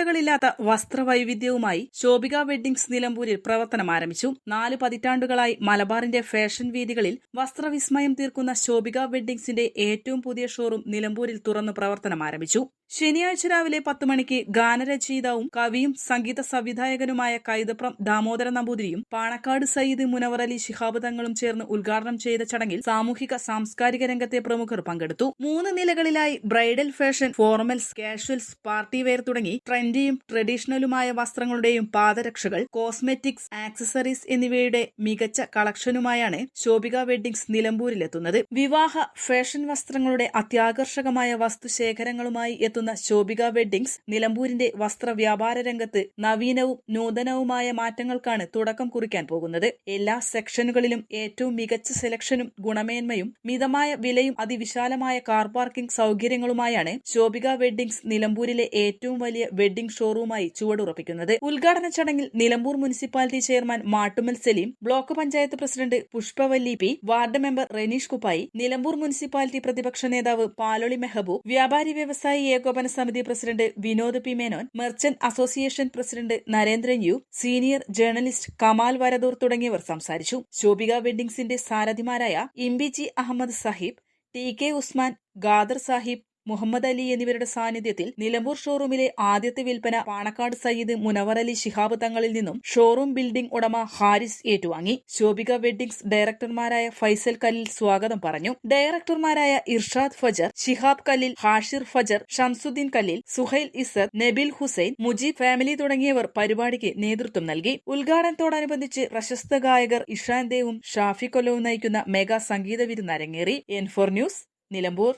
സമാനതകളില്ലാത്ത വസ്ത്രവൈവിധ്യവുമായി ശോഭിക വെഡ്ഡിംഗ്സ് നിലമ്പൂരിൽ പ്രവർത്തനം ആരംഭിച്ചു. നാല് പതിറ്റാണ്ടുകളായി മലബാറിന്റെ ഫാഷൻ വീതികളിൽ വസ്ത്രവിസ്മയം തീർക്കുന്ന ശോഭിക വെഡ്ഡിംഗ്സിന്റെ ഏറ്റവും പുതിയ ഷോറൂം നിലമ്പൂരിൽ തുറന്നു പ്രവർത്തനം ആരംഭിച്ചു. ശനിയാഴ്ച രാവിലെ പത്ത് മണിക്ക് ഗാനരചയിതാവും കവിയും സംഗീത സംവിധായകനുമായ കൈതപ്രം ദാമോദര നമ്പൂതിരിയും പാണക്കാട് സയ്യിദ് മുനവർ അലി ശിഹാബ് തങ്ങളും ചേർന്ന് ഉദ്ഘാടനം ചെയ്ത ചടങ്ങിൽ സാമൂഹിക സാംസ്കാരിക രംഗത്തെ പ്രമുഖർ പങ്കെടുത്തു. മൂന്ന് നിലകളിലായി bridal fashion formals casuals party wear തുടങ്ങി ട്രെൻഡിയും ട്രഡീഷണലുമായ വസ്ത്രങ്ങളുടെയും പാദരക്ഷകൾ കോസ്മെറ്റിക്സ് ആക്സസറീസ് എന്നിവയുടെ മികച്ച കളക്ഷനുമായാണ് ശോഭിക വെഡ്ഡിംഗ്സ് നിലമ്പൂരിലെത്തുന്നത്. വിവാഹ ഫാഷൻ വസ്ത്രങ്ങളുടെ അത്യാകർഷകമായ വസ്തുശേഖരങ്ങളുമായി എത്തുന്ന ശോഭിക വെഡ്ഡിംഗ്സ് നിലമ്പൂരിന്റെ വസ്ത്ര വ്യാപാര രംഗത്ത് നവീനവും നൂതനവുമായ മാറ്റങ്ങൾക്കാണ് തുടക്കം കുറിക്കാൻ പോകുന്നത്. എല്ലാ സെക്ഷനുകളിലും ഏറ്റവും മികച്ച സെലക്ഷനും ഗുണമേന്മയും മിതമായ വിലയും അതിവിശാലമായ കാർ പാർക്കിംഗ് സൗകര്യങ്ങളുമായാണ് ശോഭിക വെഡ്ഡിംഗ്സ് നിലമ്പൂരിലെ ഏറ്റവും വലിയ വെഡ്ഡിംഗ് ഷോറൂമായി ചുവടുറപ്പിക്കുന്നത്. ഉദ്ഘാടന ചടങ്ങിൽ Nilambur municipality chairman Mattumal Salim block panchayat president Pushpavalli P ward member Renish Kuppayi Nilambur municipality പ്രതിപക്ഷ നേതാവ് പാലോളി മെഹബൂബ് വ്യാപാരി വ്യവസായി ഏകോപന സമിതി president Vinod P Menon merchant association president Narendran U senior journalist Kamal Varadoor തുടങ്ങിയവർ സംസാരിച്ചു. ശോഭിക വെഡ്ഡിംഗ്സിന്റെ സാരഥിമാരായ ഇംബിജി അഹമ്മദ് സാഹിബ് ടി കെ ഉസ്മാൻ ഗാദർ സാഹിബ് മുഹമ്മദ് അലി എന്നിവരുടെ സാന്നിധ്യത്തിൽ നിലമ്പൂർ ഷോറൂമിലെ ആദ്യത്തെ വിൽപ്പന പാണക്കാട് സയ്യിദ് മുനവർ അലി ശിഹാബ് തങ്ങളിൽ നിന്നും ഷോറൂം ബിൽഡിംഗ് ഉടമ ഹാരിസ് ഏറ്റുവാങ്ങി. ശോഭിക വെഡ്ഡിംഗ്സ് ഡയറക്ടർമാരായ ഫൈസൽ കലിൽ സ്വാഗതം പറഞ്ഞു. ഡയറക്ടർമാരായ ഇർഷാദ് ഫജർ ശിഹാബ് കലിൽ ഹാഷിർ ഫജർ ഷംസുദ്ദീൻ കലിൽ സുഹൈൽ ഇസദ് നബിൽ ഹുസൈൻ മുജീബ് ഫാമിലി തുടങ്ങിയവർ പരിപാടിക്ക് നേതൃത്വം നൽകി. ഉദ്ഘാടനത്തോടനുബന്ധിച്ച് പ്രശസ്ത ഗായകർ ഇഷാൻ ദേവും ഷാഫി കൊല്ലവും നയിക്കുന്ന മെഗാ സംഗീത വിരുന്ന് അരങ്ങേറി. N four news Nilambur.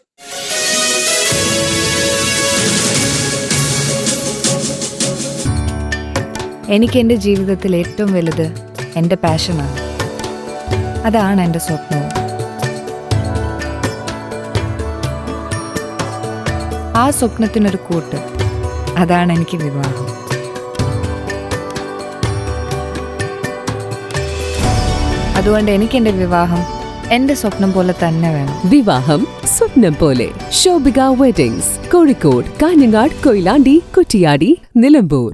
എനിക്ക് എന്റെ ജീവിതത്തിൽ ഏറ്റവും വലുത് എന്റെ പാഷനാണ്. അതാണ് എന്റെ സ്വപ്നവും. ആ സ്വപ്നത്തിനൊരു കൂട്ട് അതാണ് എനിക്ക് വിവാഹം. അതുകൊണ്ട് എനിക്ക് എന്റെ വിവാഹം എന്റെ സ്വപ്നം പോലെ തന്നെ വേണം. വിവാഹം സ്വപ്നം പോലെ. ശോഭിക വെഡിങ്സ് കോഴിക്കോട് കാഞ്ഞങ്ങാട് കൊയിലാണ്ടി കുറ്റിയാടി നിലമ്പൂർ.